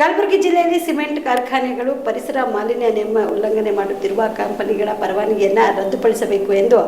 ಕಲಬುರಗಿ ಜಿಲ್ಲೆಯಲ್ಲಿ ಸಿಮೆಂಟ್ ಕಾರ್ಖಾನೆಗಳು ಪರಿಸರ ಮಾಲಿನ್ಯ ನಿಯಮ ಉಲ್ಲಂಘನೆ ಮಾಡುತ್ತಿರುವ ಕಂಪನಿಗಳ ಪರವಾನಿಗೆಯನ್ನ ರದ್ದುಪಡಿಸಬೇಕು ಎಂದು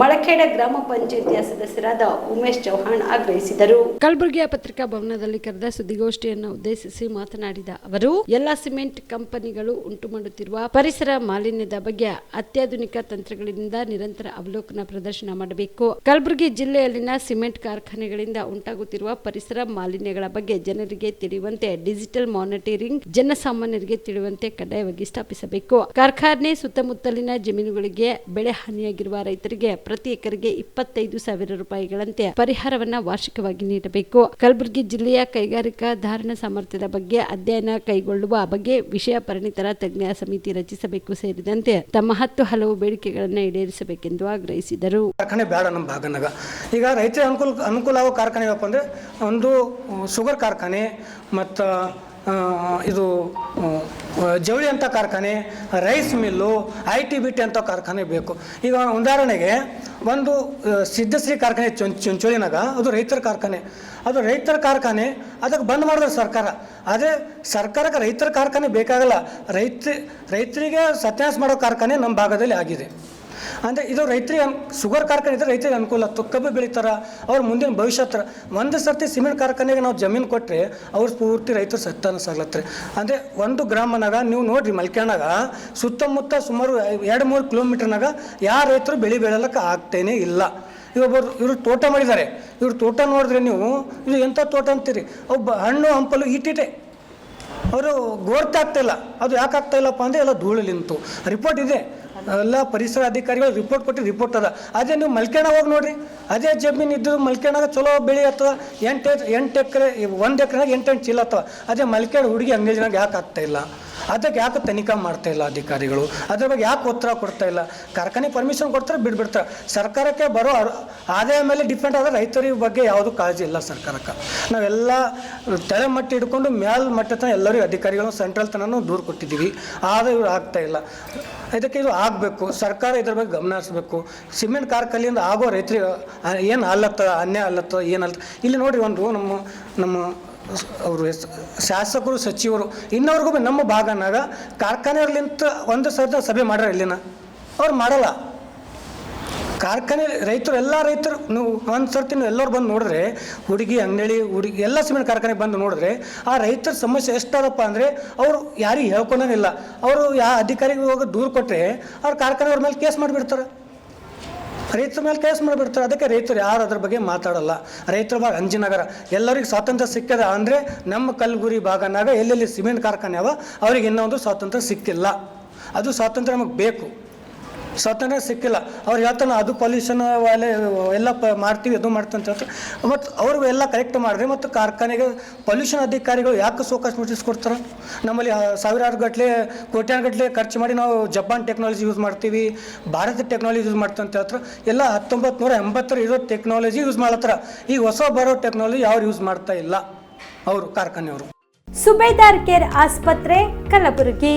ಮಳಖೇಡ ಗ್ರಾಮ ಪಂಚಾಯಿತಿಯ ಸದಸ್ಯರಾದ ಉಮೇಶ್ ಚೌಹಾಣ್ ಆಗ್ರಹಿಸಿದರು. ಕಲಬುರಗಿಯ ಪತ್ರಿಕಾ ಭವನದಲ್ಲಿ ಕರೆದ ಸುದ್ದಿಗೋಷ್ಠಿಯನ್ನು ಉದ್ದೇಶಿಸಿ ಮಾತನಾಡಿದ ಅವರು, ಎಲ್ಲ ಸಿಮೆಂಟ್ ಕಂಪನಿಗಳು ಉಂಟು ಮಾಡುತ್ತಿರುವ ಪರಿಸರ ಮಾಲಿನ್ಯದ ಬಗ್ಗೆ ಅತ್ಯಾಧುನಿಕ ತಂತ್ರಗಳಿಂದ ನಿರಂತರ ಅವಲೋಕನ ಪ್ರದರ್ಶನ ಮಾಡಬೇಕು. ಕಲಬುರಗಿ ಜಿಲ್ಲೆಯಲ್ಲಿನ ಸಿಮೆಂಟ್ ಕಾರ್ಖಾನೆಗಳಿಂದ ಉಂಟಾಗುತ್ತಿರುವ ಪರಿಸರ ಮಾಲಿನ್ಯಗಳ ಬಗ್ಗೆ ಜನರಿಗೆ ತಿಳಿಯುವಂತೆ ಡಿಜಿಟಲ್ ಮಾನಿಟರಿಂಗ್ ಜನಸಾಮಾನ್ಯರಿಗೆ ತಿಳಿಯುವಂತೆ ಕಡ್ಡಾಯವಾಗಿ ಸ್ಥಾಪಿಸಬೇಕು. ಕಾರ್ಖಾನೆ ಸುತ್ತಮುತ್ತಲಿನ ಜಮೀನುಗಳಿಗೆ ಬೆಳೆ ಹಾನಿಯಾಗಿರುವ ರೈತರಿಗೆ ಪ್ರತಿ ಎಕರೆಗೆ ಇಪ್ಪತ್ತೈದು ಸಾವಿರ ರೂಪಾಯಿಗಳಂತೆ ಪರಿಹಾರವನ್ನ ವಾರ್ಷಿಕವಾಗಿ ನೀಡಬೇಕು. ಕಲಬುರಗಿ ಜಿಲ್ಲೆಯ ಕೈಗಾರಿಕಾ ಧಾರಣ ಸಾಮರ್ಥ್ಯದ ಬಗ್ಗೆ ಅಧ್ಯಯನ ಕೈಗೊಳ್ಳುವ ಬಗ್ಗೆ ವಿಷಯ ಪರಿಣಿತರ ತಜ್ಞ ಸಮಿತಿ ರಚಿಸಬೇಕು ಸೇರಿದಂತೆ ತಮ್ಮ ಹತ್ತು ಹಲವು ಬೇಡಿಕೆಗಳನ್ನು ಈಡೇರಿಸಬೇಕೆಂದು ಆಗ್ರಹಿಸಿದರು. ಕಾರ್ಖಾನೆ ಬೇಡ ನಮ್ಮ ಭಾಗನಾಗ. ಈಗ ರೈತರ ಅನುಕೂಲ ಅನುಕೂಲ ಆಗೋ ಕಾರ್ಖಾನೆ ಏನಪ್ಪ ಒಂದು ಶುಗರ್ ಕಾರ್ಖಾನೆ ಮತ್ತು ಇದು ಜವಳಿ ಅಂತ ಕಾರ್ಖಾನೆ, rice mill, I T B T ಅಂತ ಕಾರ್ಖಾನೆ ಬೇಕು. ಈಗ ಉದಾಹರಣೆಗೆ, ಒಂದು ಸಿದ್ಧಶ್ರೀ ಕಾರ್ಖಾನೆ ಚುಂಚೋಳಿನಾಗ, ಅದು ರೈತರ ಕಾರ್ಖಾನೆ. ಅದು ರೈತರ ಕಾರ್ಖಾನೆ, ಅದಕ್ಕೆ ಬಂದ್ ಮಾಡಿದ್ರೆ ಸರ್ಕಾರ. ಆದರೆ, ಸರ್ಕಾರಕ್ಕೆ ರೈತರ ಕಾರ್ಖಾನೆ ಬೇಕಾಗಲ್ಲ. ರೈತ ರೈತರಿಗೆ ಸತ್ಯಾಸ ಮಾಡೋ ಕಾರ್ಖಾನೆ ನಮ್ಮ ಭಾಗದಲ್ಲಿ ಆಗಿದೆ. ಅಂದರೆ ಇದು ರೈತರಿಗೆ ಶುಗರ್ ಕಾರ್ಖಾನೆ ಇದ್ದರೆ ರೈತರಿಗೆ ಅನುಕೂಲ. ಆಗ್ತದೆ ಕಬ್ಬು ಬೆಳಿತಾರೆ, ಅವ್ರ ಮುಂದಿನ ಭವಿಷ್ಯ ಹತ್ರ ಒಂದು ಸರ್ತಿ ಸಿಮೆಂಟ್ ಕಾರ್ಖಾನೆಗೆ ನಾವು ಜಮೀನು ಕೊಟ್ಟರೆ ಅವ್ರ ಪೂರ್ತಿ ರೈತರು ಸತ್ತ ಸಾಗ್ಲತ್ತಾರೆ ಅಂದರೆ ಒಂದು ಗ್ರಾಮನಾಗ ನೀವು ನೋಡ್ರಿ ಮಲ್ಕ್ಯಾನಾಗ, ಸುತ್ತಮುತ್ತ ಸುಮಾರು ಎರಡು ಮೂರು ಕಿಲೋಮೀಟರ್ನಾಗ ಯಾರು ರೈತರು ಬೆಳೆ ಬೆಳಲಕ್ಕೆ ಆಗ್ತೇನೆ ಇಲ್ಲ. ಇವೊಬ್ಬರು ಇವರು ತೋಟ ಮಾಡಿದ್ದಾರೆ ಇವ್ರ ತೋಟ ನೋಡಿದ್ರೆ ನೀವು, ಇದು ಎಂಥ ತೋಟ ಅಂತೀರಿ? ಒಬ್ಬ ಹಣ್ಣು, ಹಂಪಲು ಇಟ್ಟಿಟ್ಟೆ ಅವರು ಗೋರ್ತೆ ಆಗ್ತಾ ಇಲ್ಲ. ಅದು ಯಾಕೆ ಆಗ್ತಾ ಇಲ್ಲಪ್ಪ ಅಂದರೆ ಎಲ್ಲ ಧೂಳು ನಿಂತು. ರಿಪೋರ್ಟ್ ಇದೆ. ಎಲ್ಲ ಪರಿಸರ ಅಧಿಕಾರಿಗಳು ರಿಪೋರ್ಟ್ ಕೊಟ್ಟು ರಿಪೋರ್ಟ್ ಅದ. ಅದೇ ನೀವು ಮಲ್ಕೆಣ ಹೋಗಿ ನೋಡ್ರಿ. ಅದೇ ಜಮೀನು ಇದ್ದು ಮಲ್ಕೆಣಾಗ ಚಲೋ ಬೆಳೆ ಆಗ್ತದ ಎಂಟು ಎಂಟು ಎಕರೆ, ಒಂದು ಎಕರೆನಾಗ ಎಂಟು ಎಂಟು ಚೀಲ ಆಗ್ತವ ಅದೇ ಮಲ್ಕೇಣ ಹುಡುಗಿ ಅಂಗೇಜ್ನಾಗ ಯಾಕೆ ಆಗ್ತಾ ಇಲ್ಲ? ಅದಕ್ಕೆ ಯಾಕೆ ತನಿಖಾ ಮಾಡ್ತಾ ಇಲ್ಲ ಅಧಿಕಾರಿಗಳು? ಅದ್ರ ಬಗ್ಗೆ ಯಾಕೆ ಉತ್ತರ ಕೊಡ್ತಾ ಇಲ್ಲ? ಕಾರ್ಖಾನೆ ಪರ್ಮಿಷನ್ ಕೊಡ್ತಾರೆ, ಬಿಡ್ಬಿಡ್ತಾರೆ. ಸರ್ಕಾರಕ್ಕೆ ಬರೋ ಆದಾಯ ಮೇಲೆ ಡಿಪೆಂಡ್ ಆದ್ರೆ ರೈತರ ಬಗ್ಗೆ ಯಾವುದು ಕಾಳಜಿ ಇಲ್ಲ ಸರ್ಕಾರಕ್ಕೆ. ನಾವೆಲ್ಲ ತಲೆ ಮಟ್ಟಿ ಹಿಡ್ಕೊಂಡು ಮೇಲ್ ಮಟ್ಟ ತನಕ ಎಲ್ಲರಿಗೂ ಅಧಿಕಾರಿಗಳು ಸೆಂಟ್ರಲ್ ತನೂ ದೂರ ಕೊಟ್ಟಿದ್ದೀವಿ. ಆದರೆ ಇವ್ರು ಆಗ್ತಾ ಇಲ್ಲ. ಇದಕ್ಕೆ ಇದು ಆಗಬೇಕು ಸರ್ಕಾರ ಇದ್ರ ಬಗ್ಗೆ ಗಮನ ಹರಿಸ್ಬೇಕು. ಸಿಮೆಂಟ್ ಕಾರ್ಖಾನೆಯಿಂದ ಆಗೋ ರೈತರಿಗೆ ಏನು ಅಲ್ಲತ್ತ ಅನ್ಯಾಯ ಅಲ್ಲತ್ತ ಏನಲ್ಲ ಇಲ್ಲಿ ನೋಡಿ ಒಂದು ನಮ್ಮ ನಮ್ಮ ಅವರು ಶಾಸಕರು, ಸಚಿವರು ಇನ್ನವ್ರಿಗೂ ನಮ್ಮ ಭಾಗನಾಗ ಕಾರ್ಖಾನೆಯರ್ಲಿಂತ ಒಂದು ಸರ್ದ ಸಭೆ ಮಾಡ್ಯಾರ ಇಲ್ಲಿನ. ಅವ್ರು ಮಾಡಲ್ಲ. ಕಾರ್ಖಾನೆ ರೈತರು, ಎಲ್ಲ ರೈತರು, ನೀವು ಒಂದು ಸರ್ತಿ ನೀವು ಎಲ್ಲರೂ ಬಂದು ನೋಡಿದ್ರೆ, ಹುಡುಗಿ, ಅಂಗಡಿ, ಹುಡುಗಿ, ಎಲ್ಲ ಸಿಮೆಂಟ್ ಕಾರ್ಖಾನೆ ಬಂದು ನೋಡಿದ್ರೆ, ಆ ರೈತರ ಸಮಸ್ಯೆ ಎಷ್ಟಾದಪ್ಪ ಅಂದರೆ, ಅವರು ಯಾರಿಗೆ ಹೇಳ್ಕೊಳಂಗಿಲ್ಲ ಅವರು ಯಾ ಅಧಿಕಾರಿಗೆ ಹೋಗಿ ದೂರು ಕೊಟ್ಟರೆ ಅವ್ರು ಕಾರ್ಖಾನೆಯವ್ರ ಮೇಲೆ ಕೇಸ್ ಮಾಡಿಬಿಡ್ತಾರೆ. ರೈತರ ಮೇಲೆ ಕೇಸ್ ಮಾಡಿಬಿಡ್ತಾರೆ. ಅದಕ್ಕೆ ರೈತರು ಯಾರು ಅದ್ರ ಬಗ್ಗೆ ಮಾತಾಡಲ್ಲ. ರೈತರ ಭಾಗ ಅಂಜಿನಗರ. ಎಲ್ಲರಿಗೂ ಸ್ವಾತಂತ್ರ್ಯ ಸಿಕ್ಕದ ಅಂದರೆ, ನಮ್ಮ ಕಲ್ಗುರಿ ಭಾಗನಾಗ ಎಲ್ಲೆಲ್ಲಿ ಸಿಮೆಂಟ್ ಕಾರ್ಖಾನೆ ಅವ, ಅವ್ರಿಗೆ ಇನ್ನೊಂದು ಸ್ವಾತಂತ್ರ್ಯ ಸಿಕ್ಕಿಲ್ಲ. ಅದು ಸ್ವಾತಂತ್ರ್ಯ ನಮಗೆ ಬೇಕು. ಸ್ವಾತಂತ್ರ್ಯ ಸಿಕ್ಕಿಲ್ಲ. ಅವ್ರು ಹೇಳ್ತಾನೆ, ಅದು ಪೊಲ್ಯೂಷನ್ ವಾಲೆ ಎಲ್ಲ ಪ ಮಾಡ್ತೀವಿ ಅದು ಮಾಡ್ತೀವಿ ಅಂತ ಹೇಳ್ತಾರೆ. ಮತ್ತು ಅವರು ಎಲ್ಲ ಕರೆಕ್ಟ್ ಮಾಡಿದ್ರೆ ಮತ್ತು ಕಾರ್ಖಾನೆಗೆ ಪೊಲ್ಯೂಷನ್ ಅಧಿಕಾರಿಗಳು ಯಾಕೆ ಸೋಕಾಸ್ ನೋಟಿಸ್ ಕೊಡ್ತಾರೆ? ನಮ್ಮಲ್ಲಿ ಸಾವಿರಾರು ಗಟ್ಟಲೆ ಕೋಟ್ಯಾನುಗಟ್ಟಲೆ ಖರ್ಚು ಮಾಡಿ ನಾವು ಜಪಾನ್ ಟೆಕ್ನಾಲಜಿ ಯೂಸ್ ಮಾಡ್ತೀವಿ, ಭಾರತ ಟೆಕ್ನಾಲಜಿ ಯೂಸ್ ಮಾಡ್ತೀವಿ ಅಂತ ಹೇಳ್ತಾರೆ. ಎಲ್ಲ ಹತ್ತೊಂಬತ್ತು ನೂರ ಎಂಬತ್ತರ ಇರೋ ಟೆಕ್ನಾಲಜಿ ಯೂಸ್ ಮಾಡತ್ತಾರ ಈಗ ಹೊಸ ಬರೋ ಟೆಕ್ನಾಲಜಿ ಯಾರು ಯೂಸ್ ಮಾಡ್ತಾ ಇಲ್ಲ? ಅವರು, ಕಾರ್ಖಾನೆಯವರು. ಸುಬೇದಾರ್ ಕೇರ್ ಆಸ್ಪತ್ರೆ, ಕಲಬುರಗಿ.